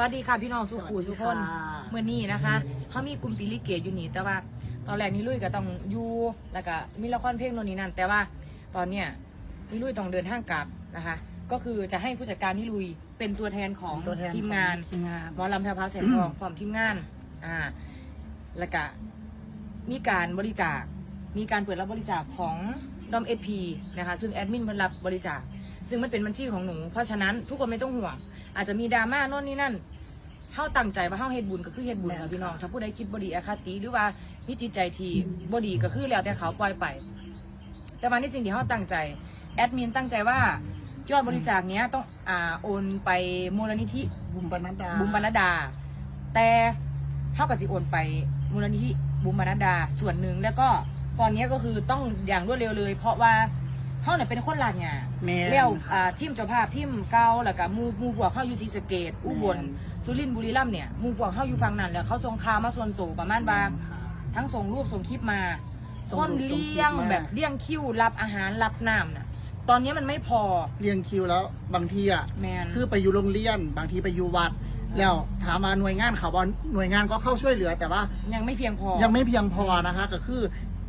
วัสดีค่ะพี่น้องสุขูสวัสดีทุกคนค่ะเมื่อนี้นะคะเขามีกลุ่มปีลิเกอยู่นี่แต่ว่า ตอนแรกนี่ลุยก็ต้องอยู่แล้วก็มีละครเพลงโน่นนี่นั่นแต่ว่าตอนเนี้ยนี่ลุยต้องเดินทางกลับนะคะ ก็คือจะให้ผู้จัดการนี่ลุยเป็นตัวแทนของตัวแทนทีมงานทีมงาน หมอลำแพรวพราวแสงทองพร้อมทีมงานอ่าแล้วก็มีการบริจาค มีการเปิดรับบริจาคของดอมเอพีนะคะ ซึ่งแอดมินมันรับบริจาค ซึ่งมันเป็นบัญชีของหนู เพราะฉะนั้นทุกคนไม่ต้องห่วง อาจจะมีดราม่าโน่นนี่นั่นเฮาตั้งใจว่าเฮาเฮ็ดบุญก็คือเฮ็ดบุญค่ะพี่น้อง ถ้าผู้ใดคิดบดีอคติหรือว่ามีจิตใจที่บดีก็คือแล้วแต่เขาปล่อยไป แต่มาในสิ่งที่เฮาตั้งใจ แอดมินตั้งใจว่ายอดบริจาคเนี้ยต้องอ่าโอนไปมูลนิธิบุมบรรณดาบุมบรรณดา แต่เท่ากับสิโอนไปมูลนิธิบุมบรรณดาส่วนหนึ่งแล้วก็ ตอนนี้ก็คือต้องอย่างรวดเร็วเลย เพราะว่าเขาเนี่ยเป็นคนลาดงานแม่นเลี้ยวอ่าทีมเจ้าภาพทีมเก่าแล้วก็หมูหมูพวกเข้าอยู่ศรีสะเกดอุบลแม่น สุรินทร์บุรีรัมย์เนี่ยหมูพวกเข้าอยู่ฝั่งนั้นแล้วเขาส่งข่าวมาส่วนตัวประมาณบางทั้งส่งรูปส่งคลิปมาส่คงนรูปส่งคลิปเลี้ยงมา แบบเลี้ยงคิวรับอาหารรับน้ำน่ะ ตอนนี้มันไม่พอเรียงคิวแล้วบางทีอะ แมน คือไปอยู่โรงเรียน บางทีไปอยู่วัด แล้วถามมาหน่วยงานเขาบอหน่วยงานก็เข้าช่วยเหลือ แต่ว่ายังไม่เพียงพอ ยังไม่เพียงพอนะคะ ก็คือ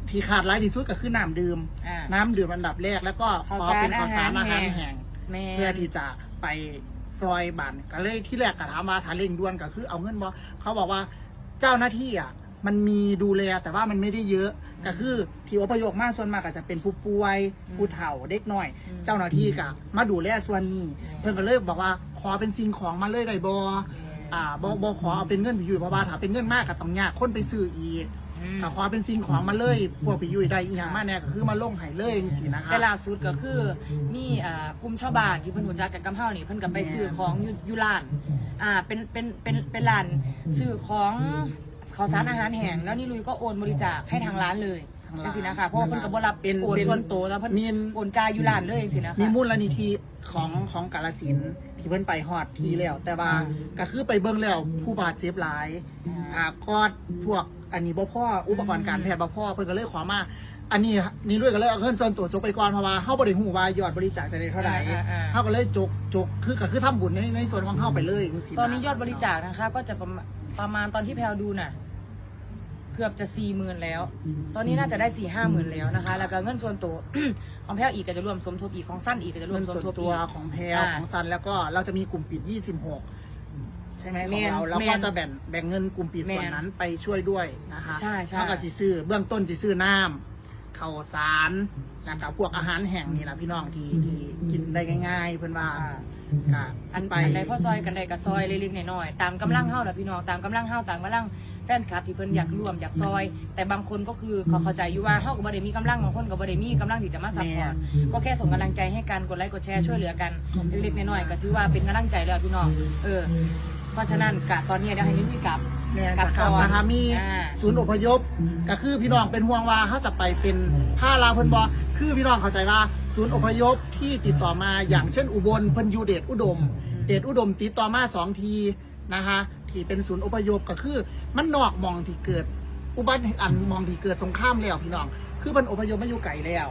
ที่ขาดร้ายที่สุดก็คือน้ำดื่ม อ่า น้ำดื่มอันดับแรก แล้วก็ข้าวขอสารเป็นข้าวสารอาอาหาหารรแห้แห้งง แมนเพื่อที่จะไปซอยบันก็เลยที่แรกก็ถามมาถามเร่งด่วนก็คือเอาเงินบอเขาบอกว่าเจ้าหน้าที่อะมันมีดูแลแต่ว่ามันไม่ได้เยอะ ก็คือที่อพยพมากส่วนมากก็จะเป็นผู้ป่วยอืมผู้เฒ่าเด็กน้อย อืม เจ้าหน้าที่ก็มาดูแลส่วนนี้อืมเพิ่นก็เลยบอกว่าขอเป็นสิ่งของมาเลยได้บ่ อ่าบ่บ่ขอเอาเป็นเงินพี่ยุ้ยเพราะว่าถ้าเป็นเงินมากก็ต้องยากคนไปซื้ออีกอืม ก็ขอเป็นสิ่งของมาเลยพวกพี่ยุ้ยได้อีหยังมาแน่ก็คือมาลงให้เลยจังซี่นะคะแต่ล่าสุดก็คือมีอ่ากลุ่มชาวบ้านที่เพิ่นรู้จักกันกับเฮานี่เพิ่นก็ไปซื้อของอยู่อยู่ร้านอ่าเป็นเป็นเป็นเป็นร้านซื้อของข้าวสารอาหารแห้งแล้วนี่ลุยก็โอนบริจาคให้ทางร้านเลยทางร้านจังซี่นะคะเพราะว่าเพิ่นก็บ่รับเป็นโอนเป็นส่วนตัวแล้วเพิ่นมีโอนจ่ายอยู่ร้านเลยจังซี่นะคะ มีมูลนิธิของของกาลสินธุ์ที่เพิ่นไปฮอดทีแล้ว แต่ว่าก็คือไปเบิ่งแล้วผู้บาดเจ็บหลายอ่ากอดพวก อันนี้บ่พ่ออุปกรณ์การแพทย์บ่พ่อเพิ่นก็เลยขอมาอันนี้นี่ด้วยก็เลยเอาเงินส่วนตัวจกไปก่อนเพราะว่าเฮาบ่ได้ฮู้ว่ายอดบริจาคจะได้เท่าไหร่อ่าอ่า เฮาก็เลยจกจกคือก็คือทำบุญในในส่วนของเฮาไปเลยจังซี้ะตอนนี้ยอดบริจาคนะคะ ก็จะประมาณประมาณตอนที่แพลวดูน่ะ เกือบจะสี่หมื่นแล้ว ตอนนี้น่าจะได้สี่ห้าหมื่นแล้วนะคะ แล้วก็เงินส่วนตัว ของแพลวอีกก็จะรวมสมทบอีกของสั้นอีกก็จะรวเงิมนสมส่วนทบตัอีวก ของแพลอ่า ของซันแล้วก็เราจะมีกลุ่มปิด 26 ใช่ไหมขแม่องนเราแล้วแม่ก็นจะแบ่งแบ่งเงินกลุ่มปิดแม่นส่วนนั้นไปช่วยด้วยนะคะใช่ใช่ เท่ากับสิซื้อเบื้องต้นสิซื้อน้ำข้าวสารนะครับพวกอาหารแห้งนี่แหละพี่น้องที่ที่กินได้ง่าย ๆ เพื่อนว่าอ่าค่ะอันไป อันใดพ่อซอยกันใดก็ซอยเล็กๆน้อยๆตามกำลังเฮาแหละพี่น้องตามกำลังเฮาตามกำลังแฟนคลับที่เพิ่นอยากร่วมอยากซอย แต่บางคนก็คือเขาเข้าใจอยู่ว่าเฮาก็บ่ได้มีกำลังบางคนก็บ่ได้มีกำลังที่จะมาซัพพอร์ตก็แค่ส่งกำลังใจให้กันกดไลค์กดแชร์ช่วยเหลือกันเล็กๆน้อยๆก็ถือว่าเป็นกำลังใจแล้วพี่น้องเออเพ ราะฉะนั้นกะตอนนี้เดี๋ยวให้นิลุยกลับ แม่นกลัจะบกลับก่อนนะคะมีอ่า ศูนย์อพยพก็คือพี่น้องเป็นห่วงว่าถ้าจะไปเป็นผ้าลาวเพิ่นบอคือพี่น้องเข้าใจว่าศูนย์อพยพที่ติดต่อมาอย่างเช่นอุบลเพิ่นอยู่เดชอุดม เดชอุดมติดต่อมาสองทีนะคะที่เป็นศูนย์อพยพก็คือมันนอกหมองที่เกิดอุบัติเหตุอันหมองที่เกิดสงครามแล้วพี่น้อง คือมันอพยพมาอยู่ไกลแล้ว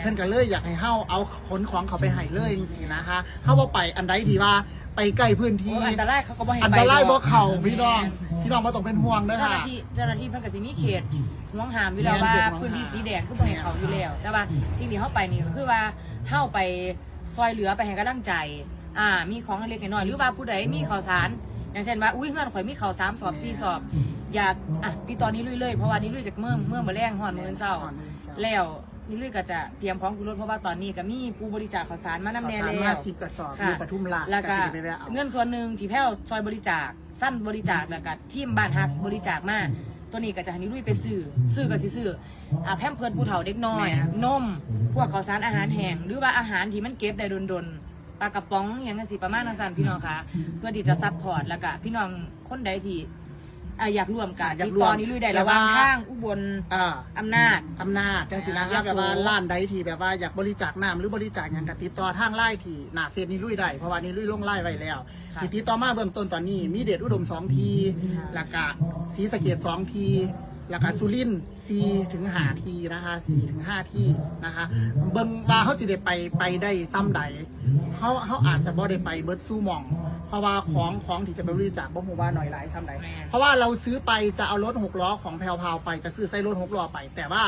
เพิ่นก็เลยอยากให้เฮาเอาขนของเขาไปให้เลยจังซี่นะคะเฮาบ่ไปอันใดที่ว่าไปใกล้พื้นโอ้ที่ อันตรายเขาก็บ่ให้อันไปตรายดบ่อกเข้าพี่น้องพี่น้องบ่ต้องเป็นห่วงเด้อเจ้าหค่ะ น้าที่เจ้าหน้าที่เพิ่นก็สิมีเขตห่วงห้ามอยู่แล้วแม่นว่าเขตห่วงห้ามพื้นที่สีแดงคือบ่ให้เขาอยู่แล้ว แต่ว่าสิ่งที่เฮาไปนี่ก็คือว่าเฮาไปซอยเหลือไปให้กำลังใจ อ่า มีของเล็กๆน้อยๆหรือว่าผู้ใดมีข่าวสาร อย่างเช่นว่าอุ้ยเฮือนข่อยมีข่าวสามสอบสี่สอบ อยากอะติดต่อนี้ลุยเลยเพราะว่านี้ลุยจากเมื่อเมื่อมาแรงฮอดมื้อเช้าฮอดมื้อเช้า แล้ว นี่ลุยก็จะเตรียมพร้อมคือรถเพราะว่าตอนนี้ก็มีผู้บริจาคข่าวสารมานำข้าวแน่สารแล้วมาสิบกระสอบอยู่ปทุมราชแล้วก็สิได้ไปแวะเอา เงินส่วนหนึ่งที่แพ้วซอยบริจาค สั้นบริจาคแล้วก็ทีมบ้านฮักบริจาคมาตัวนี้ก็จะให้นิลุยไปซื้อซื้อก็สิซื้ออ่าแพมเพิร์ดผู้เฒ่าเด็กน้อยนม พวกข้าวสารอาหารแห้งหรือว่าอาหารที่มันเก็บได้ดนๆปลากระป๋องอย่างนั้นสิประมาณนั้นสั่นพี่น้องค่ะเพื่อที่จะซัพพอร์ตแล้วก็พี่น้องคนใดที่ อ่าอยากร่วมกันอยากติดร่วต่มอนิลุยได้แต่ระหว่างว่าทางอุบลอ่าอำนาจ อำนาจจังสินะยคะโส แบบว่าร้านใดที่แบบว่าอยากบริจาคน้ำหรือบริจาคหยังก็ติดต่อทางไล่ที่หน้าเฟซนี่ลุยได้เพราะว่านี่ลุยลงไล่ไว้แล้วค่ะที่ติดต่อมาเบื้องต้นตอนนี้ มีเดชอุดมสองทีค่ะแล้วก็ศรีสะเกดสองทีแล้วก็สุรินทร์สี่ถึงห้าทีนะคะสี่ถึงห้าที่นะคะเบิ่งว่าเขาสิได้ไปไปได้ซ้ำใดเขาเขาอาจจะบ่ได้ไปเบิร์ดสู้หมองเพ ราะราะว่าของของที่จะไปบริจาคบ่ฮู้ว่าหน่อยหลายซ้ำใดแม่น เพราะว่าเราซื้อไปจะเอารถหกล้อของแพรวพราวไปจะซื้อใส่รถหกล้อไป แต่ว่า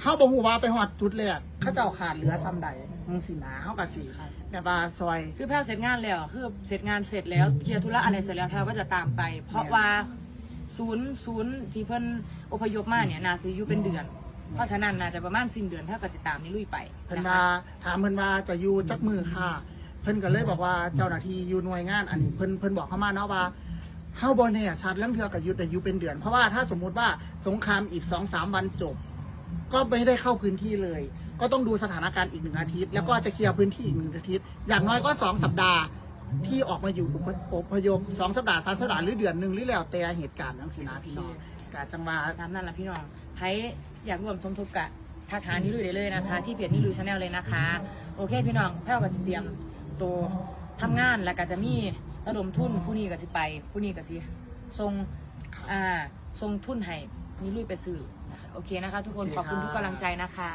เฮาบ่ฮู้ว่าไปฮอดจุดแรกเขาเจ้าขาดเหลือซ้ำใดมึงสินะเฮาก็สิแบบว่าซอย คือแพลวเสร็จงานแล้วคือเสร็จงานเสร็จแล้วเคลียร์ธุระอะไรเสร็จแล้วแพลวก็จะตามไป เพราะว่าศูนย์ศูนย์ที่เพิ่นอพยพมาเนี่ยนาซื้ออยู่เป็นเดือน เพราะฉะนั้นน่าจะประมาณสิ้นเดือนแพลวก็จะตามนี่ลุยไปเพิ่นนะคะว่าถามเพิ่นว่าจะอยู่จักมือค่ะ เพิ่นก็เลยบอกว่าเจ้าหน้าที่อยู่หน่วยงาน อันนี้เพิ่นเพิ่นบอกเข้ามาเนาะว่าเฮาบ่เนี่ยชัดเรื่องเทือกับยุทธอายุเป็นเดือน เพราะว่าถ้าสมมุติว่าสงครามอีก2องสามวันจบ ก็ไม่ได้เข้าพื้นที่เลย ก็ต้องดูสถานการณ์อีกหนึ่งอาทิตย์ แล้วก็จะเคลียร์พื้นที่อีกหนึ่งอาทิตย์ อย่างน้อยก็สองสัปดาห์ที่ออกมาอยู่อพยพสองสัปดาห์สามสัปดาห์หรือเดือนหนึ่งหรือแล้วแต่เหตุการณ์ทั้งสินะพี่น้องกาจังหวะตามนั้นละพี่น้องใครอยากร่วมสมทบกะทักหานี่ลุยได้เลยนะคะ ที่เพจนี่ลุยชาแนลเลยนะคะ โอเคพี่น้องแพลวก็สิเตรียม ตัวทำงานแล้วก็จะมีระดมทุนผู้นี้ก็สิไป ผู้นี้ก็สิส่งอ่าส่งทุนให้นี่ลุยไปซื้อนะคะโอเคนะคะ ทุกคนขอบคุณทุกกำลังใจนะคะ